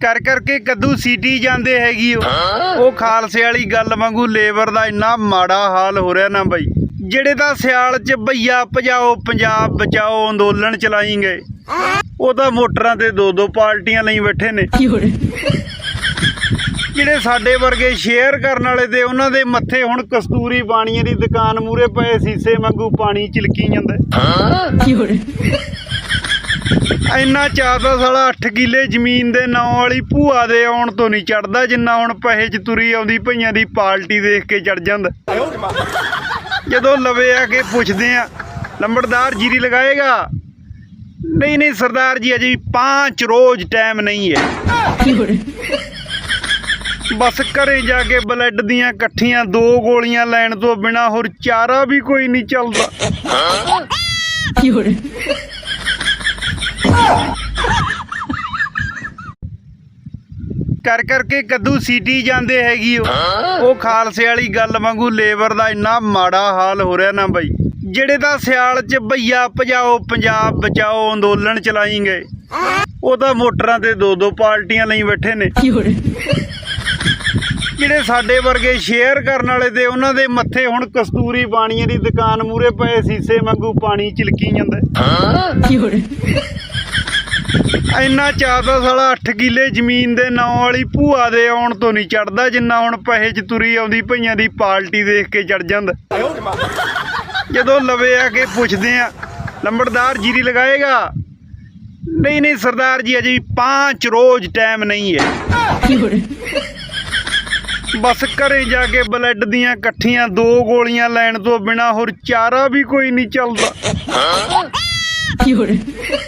ਕਰ ਕਰਕੇ ਕੱਦੂ ਸੀਟੀ ਜਾਂਦੇ ਹੈਗੀ ਉਹ। ਖਾਲਸੇ ਵਾਲੀ ਗੱਲ ਵਾਂਗੂ ਲੇਬਰ ਦਾ ਇੰਨਾ ਮਾੜਾ ਹਾਲ ਹੋ ਰਿਹਾ ਨਾ ਬਾਈ। ਜਿਹੜੇ ਤਾਂ ਸਿਆਲ 'ਚ ਭਈਆ ਭਜਾਓ ਪੰਜਾਬ ਬਚਾਓ ਅੰਦੋਲਨ ਚਲਾਈਂਗੇ ਉਹ ਤਾਂ ਮੋਟਰਾਂ ਤੇ ਦੋ ਦੋ ਪਾਰਟੀਆਂ ਲਈ ਬੈਠੇ ਨੇ। ਜਿਹੜੇ ਸਾਡੇ ਵਰਗੇ ਸ਼ੇਅਰ ਕਰਨ ਵਾਲੇ ਤੇ ਉਹਨਾਂ ਦੇ ਮੱਥੇ ਹੁਣ ਕਸਤੂਰੀ ਪਾਣੀਆਂ ਦੀ ਦੁਕਾਨ ਮੂਰੇ ਪਏ ਸੀਸੇ ਵਾਂਗੂ ਪਾਣੀ ਚਿਲਕੀ ਜਾਂਦਾ। ਇੰਨਾ ਚਾਹਦਾ ਸਾਲਾ 8 ਕਿੱਲੇ ਜ਼ਮੀਨ ਦੇ ਨਾਂ ਵਾਲੀ ਭੂਆ ਦੇ ਆਉਣ ਤੋਂ ਨਹੀਂ ਚੜਦਾ, ਜਿੰਨਾ ਹੁਣ ਪੈਸੇ ਚ ਤੁਰੀ ਆਉਂਦੀ, ਭਈਆਂ ਦੀ ਪਾਰਟੀ ਦੇਖ ਕੇ ਚੜ ਜਾਂਦਾ। ਜਦੋਂ ਲਵੇ ਆ ਕੇ ਪੁੱਛਦੇ ਆ, ਲੰਬੜਦਾਰ ਜੀਰੀ ਲਗਾਏਗਾ? ਨਹੀਂ ਨਹੀਂ ਸਰਦਾਰ ਜੀ, ਅਜੇ ਪੰਜ ਰੋਜ਼ ਟਾਈਮ ਨਹੀਂ ਹੈ। ਬਸ ਘਰੇ ਜਾ ਕੇ ਬਲੱਡ ਦੀਆਂ ਇਕੱਠੀਆਂ ਦੋ ਗੋਲੀਆਂ ਲੈਣ ਤੋਂ ਬਿਨਾ ਹੋਰ ਚਾਰਾ ਵੀ ਕੋਈ ਨਹੀਂ ਚੱਲਦਾ। ਕਰ ਕਰਕੇ ਕੱਦੂ ਸੀਟੀ ਜਾਂਦੇ ਹੈਗੀ ਉਹ। ਖਾਲਸੇ ਵਾਲੀ ਗੱਲ ਵਾਂਗੂ ਲੇਬਰ ਦਾ ਇੰਨਾ ਮਾੜਾ ਹਾਲ ਹੋ ਰਿਹਾ ਨਾ ਬਾਈ। ਜਿਹੜੇ ਤਾਂ ਸਿਆਲ ਚ ਭਈਆ ਭਜਾਓ ਪੰਜਾਬ ਬਚਾਓ ਅੰਦੋਲਨ ਚਲਾਈ ਗਏ। ਉਹ ਤਾਂ ਮੋਟਰਾਂ ਤੇ ਦੋ ਦੋ ਪਾਰਟੀਆਂ ਲਈ ਬੈਠੇ ਨੇ। ਜਿਹੜੇ ਸਾਡੇ ਵਰਗੇ ਸ਼ੇਅਰ ਕਰਨ ਵਾਲੇ ਤੇ ਉਹਨਾਂ ਦੇ ਮੱਥੇ ਹੁਣ ਕਸਤੂਰੀ ਪਾਣੀ ਦੀ ਦੁਕਾਨ ਮੂਰੇ ਪਏ ਸੀਸੇ ਵਾਂਗੂ ਪਾਣੀ ਚਿਲਕੀ ਜਾਂਦਾ। ਇੰਨਾ ਚਾਰ ਦਾ ਸਾਲਾ 8 ਕਿੱਲੇ ਜ਼ਮੀਨ ਦੇ ਨਾਂ ਵਾਲੀ ਭੂਆ ਦੇ ਆਉਣ ਤੋਂ ਨਹੀਂ ਚੜਦਾ ਜਿੰਨਾ ਹੁਣ ਪੈਸੇ ਚ ਤੁਰੀ ਆਉਂਦੀ ਭਈਆਂ ਦੀ ਪਾਰਟੀ ਦੇਖ ਕੇ ਚੜ ਜਾਂਦਾ। ਜਦੋਂ ਲਵੇ ਆ ਕੇ ਪੁੱਛਦੇ ਆ ਲੰਬੜਦਾਰ ਜੀਰੀ ਲਗਾਏਗਾ ਨਹੀਂ ਨਹੀਂ ਸਰਦਾਰ ਜੀ ਅਜੇ ਪੰਜ ਰੋਜ਼ ਟਾਈਮ ਨਹੀਂ ਹੈ। ਬਸ ਘਰੇ ਜਾ ਕੇ ਬਲੱਡ ਦੀਆਂ ਇਕੱਠੀਆਂ ਦੋ ਗੋਲੀਆਂ ਲੈਣ ਤੋਂ ਬਿਨਾ ਹੋਰ ਚਾਰਾ ਵੀ ਕੋਈ ਨਹੀਂ ਚੱਲਦਾ। ਕੀ ਹੋ ਰਿਹਾ?